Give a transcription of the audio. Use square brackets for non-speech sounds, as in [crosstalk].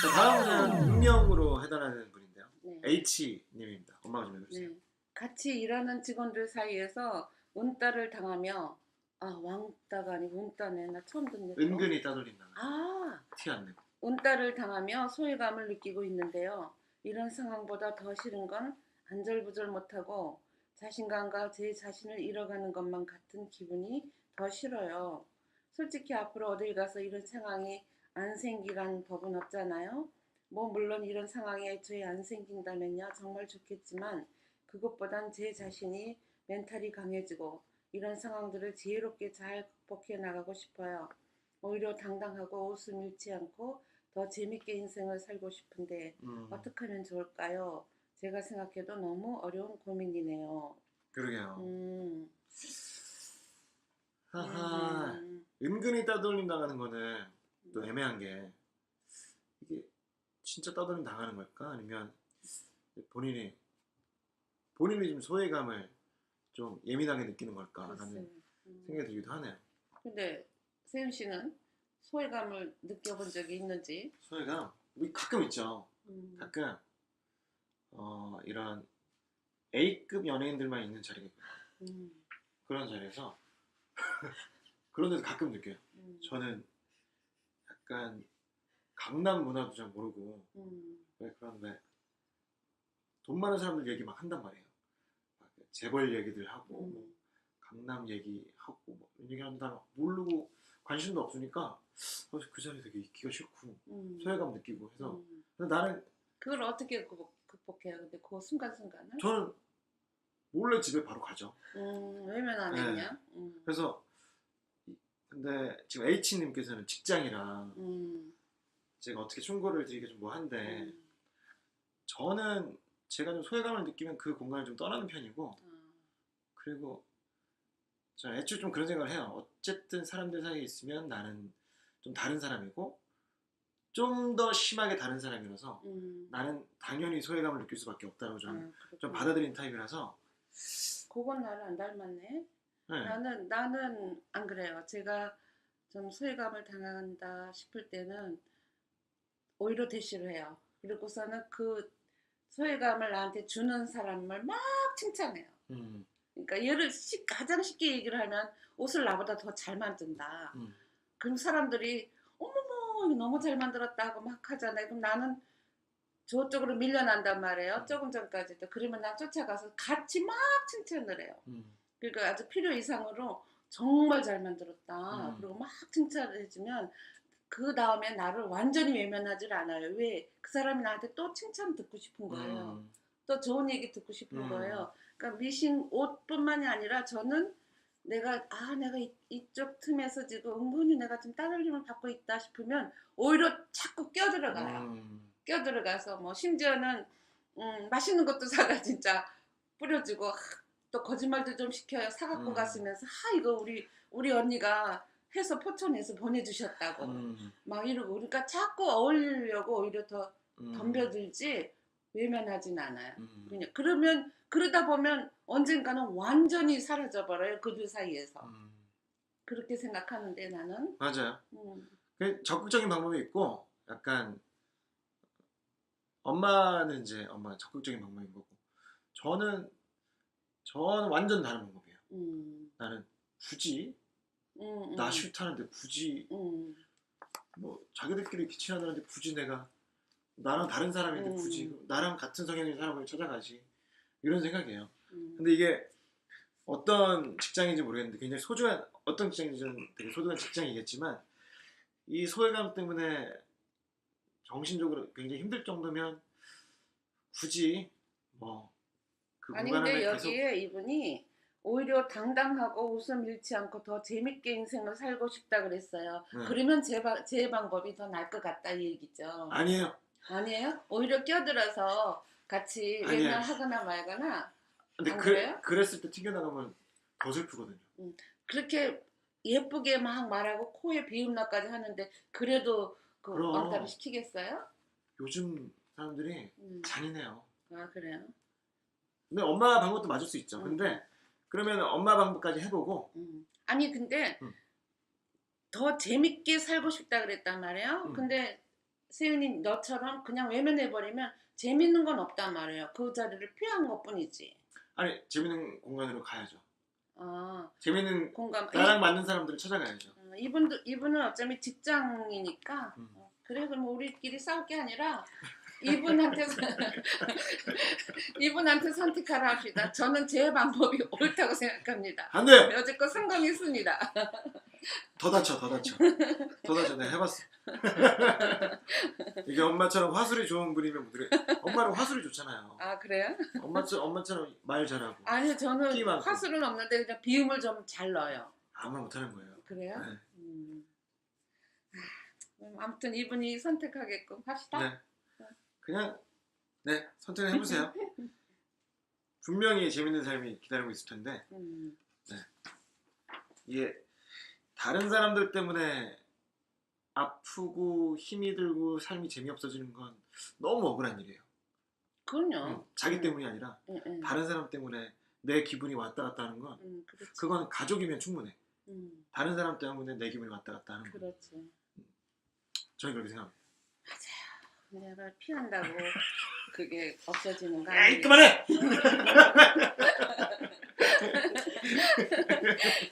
자, 다음은 익명으로 해달하는 분인데요. 네. H님입니다. 엄마가 좀 해주세요. 네. 같이 일하는 직원들 사이에서 운따를 당하며 아 왕따가 아니고 운따네 나 처음 듣네 또. 은근히 따돌린다. 아티 안 내고. 운따를 당하며 소외감을 느끼고 있는데요 이런 상황보다 더 싫은 건 안절부절 못하고 자신감과 제 자신을 잃어가는 것만 같은 기분이 더 싫어요 솔직히 앞으로 어딜 가서 이런 상황이 안 생기란 법은 없잖아요 뭐 물론 이런 상황이 애초에 안 생긴다면야 정말 좋겠지만 그것보단 제 자신이 멘탈이 강해지고 이런 상황들을 지혜롭게 잘 극복해 나가고 싶어요. 오히려 당당하고 웃음 잃지 않고 더 재밌게 인생을 살고 싶은데 음, 어떻게 하면 좋을까요? 제가 생각해도 너무 어려운 고민이네요. 그러게요. 음, 하하. 음, 은근히 따돌림 당하는 거는 또 애매한 게 이게 진짜 따돌림 당하는 걸까? 아니면 본인이 본인이 좀 소외감을 좀 예민하게 느끼는 걸까라는. 음. 생각이 들기도 하네요. 근데 세윤 씨는 소외감을 느껴본 적이 있는지? 소외감 가끔 있죠. 음, 가끔 어, 이런 A급 연예인들만 있는 자리가. 음, 그런 자리에서 [laughs] 그런 데서 가끔 느껴요. 음, 저는 약간 강남 문화도 잘 모르고 음, 왜 그런 왜돈 많은 사람들 얘기 막 한단 말이에요. 막 재벌 얘기들 하고 뭐 음, 강남 얘기하고 뭐 이런 얘기 나 모르고 관심도 없으니까 어, 그 자리에 되게 있기가 싫고 음, 소외감 느끼고 해서 음. 근데 나는 그걸 어떻게 극복- 극복해요? 근데 그 순간순간을? 저는 몰래 집에 바로 가죠. 음, 외면 안 네. 했냐? 음, 그래서 이- 근데 지금 H님께서는 직장이랑 음, 제가 어떻게 충고를 드리기 좀 뭐한데 음, 저는 제가 좀 소외감을 느끼면 그 공간을 좀 떠나는 편이고 아, 그리고 저 애초에 좀 그런 생각을 해요. 어쨌든 사람들 사이에 있으면 나는 좀 다른 사람이고 좀 더 심하게 다른 사람이라서 음, 나는 당연히 소외감을 느낄 수밖에 없다고 좀, 아. 좀 받아들인 타입이라서 그건 나를 안 닮았네. 네. 나는 나는 안 그래요. 제가 좀 소외감을 당한다 싶을 때는 오히려 대시를 해요. 그리고서는 그 소외감을 나한테 주는 사람을 막 칭찬해요. 음, 그러니까 예를 쉽- 가장 쉽게 얘기를 하면 옷을 나보다 더 잘 만든다. 음. 그럼 사람들이 어머머 너무 잘 만들었다 하고 막 하잖아요. 그럼 나는 저쪽으로 밀려난단 말이에요. 조금 전까지도. 그러면 난 쫓아가서 같이 막 칭찬을 해요. 음, 그러니까 아주 필요 이상으로 정말 잘 만들었다. 음. 그리고 막 칭찬을 해주면 그 다음에 나를 완전히 외면하질 않아요. 왜? 그 사람이 나한테 또 칭찬 듣고 싶은 거예요. 음, 또 좋은 얘기 듣고 싶은 음. 거예요. 그러니까 미신 옷뿐만이 아니라 저는 내가 아 내가 이, 이쪽 틈에서 지금 은근히 내가 좀 따돌림을 받고 있다 싶으면 오히려 자꾸 껴들어가요. 음, 껴들어가서 뭐 심지어는 음, 맛있는 것도 사다 진짜 뿌려주고 하, 또 거짓말도 좀 시켜요. 사갖고 음. 갔으면서 하 이거 우리 우리 언니가 해서 포천에서 보내주셨다고 음, 막 이러고 그러니까 자꾸 어울리려고 오히려 더 음, 덤벼들지 외면하진 않아요. 음. 그냥 그러면 그러다 보면 언젠가는 완전히 사라져 버려요 그둘 사이에서 음. 그렇게 생각하는데 나는 맞아요. 음, 그 적극적인 방법이 있고 약간 엄마는 이제 엄마 적극적인 방법인 거고 저는 저는 완전 다른 방법이에요. 음, 나는 굳이 음, 나 음, 싫다는데 굳이 음, 뭐 자기들끼리 기친하다는데 굳이 내가 나랑 다른 사람인데 음. 굳이 나랑 같은 성향의 사람을 찾아가지 이런 생각이에요. 음. 근데 이게 어떤 직장인지 모르겠는데 굉장히 소중한 어떤 직장인지는 되게 소중한 직장이겠지만 이 소외감 때문에 정신적으로 굉장히 힘들 정도면 굳이 뭐 그 아니 근데 여기에 이분이 오히려 당당하고 웃음 잃지 않고 더 재밌게 인생을 살고 싶다 그랬어요. 네. 그러면 제, 바- 제 방법이 더 나을 것 같다 이 얘기죠. 아니에요. 아니에요? 오히려 끼어들어서 같이 아니에요. 외면하거나 말거나 근데 안 그, 그래요? 그랬을 때 튕겨나가면 더 슬프거든요. 그렇게 예쁘게 막 말하고 코에 비음나까지 하는데 그래도 그. 왕따를 시키겠어요? 요즘 사람들이 음. 잔인해요. 아 그래요? 근데 엄마 방법도 맞을 수 있죠. 음. 근데 그러면 엄마 방법까지 해보고 음. 아니 근데 음. 더 재밌게 살고 싶다 그랬단 말이에요. 음. 근데 세윤이 너처럼 그냥 외면해 버리면 재밌는 건 없단 말이에요. 그 자리를 피한 것뿐이지. 아니 재밌는 공간으로 가야죠. 아 재밌는 공감. 나랑 맞는 사람들을 찾아가야죠. 어, 이분도 이분은 어차피 직장이니까 음. 어, 그래 그럼 우리끼리 싸울 게 아니라 이분한테 [laughs] 이분한테 선택하라 합시다. 저는 제 방법이 옳다고 생각합니다. 안 돼. 여지껏 성공이 있습니다. [laughs] 더 다쳐, 더 다쳐, 더 다쳐. 내가 해봤어. [laughs] 이게 엄마처럼 화술이 좋은 분이면 못 그래. 엄마는 화술이 좋잖아요. 아 그래요? 엄마처럼 엄마처럼 말 잘하고 아니요 저는 끼 많고. 화술은 없는데 그냥 비음을 좀 잘 넣어요. 아무 말 못하는 거예요. 그래요? 네. 음. 아, 아무튼 이분이 선택하게끔 합시다. 네. 그냥 네 선택을 해보세요. [laughs] 분명히 재밌는 삶이 기다리고 있을 텐데 음. 이게 다른 사람들 때문에 아프고 힘이 들고 삶이 재미없어지는 건 너무 억울한 일이에요. 그럼요. 응, 자기 때문이 아니라 응, 응. 다른 사람 때문에 내 기분이 왔다 갔다 하는 건 음. 그건 가족이면 충분해. 음, 다른 사람 때문에 내 기분이 왔다 갔다 하는 거. 그렇지. 저는 그렇게 생각합니다. 내가 피한다고 그게 없어지는 거 에이? 그만해. [laughs]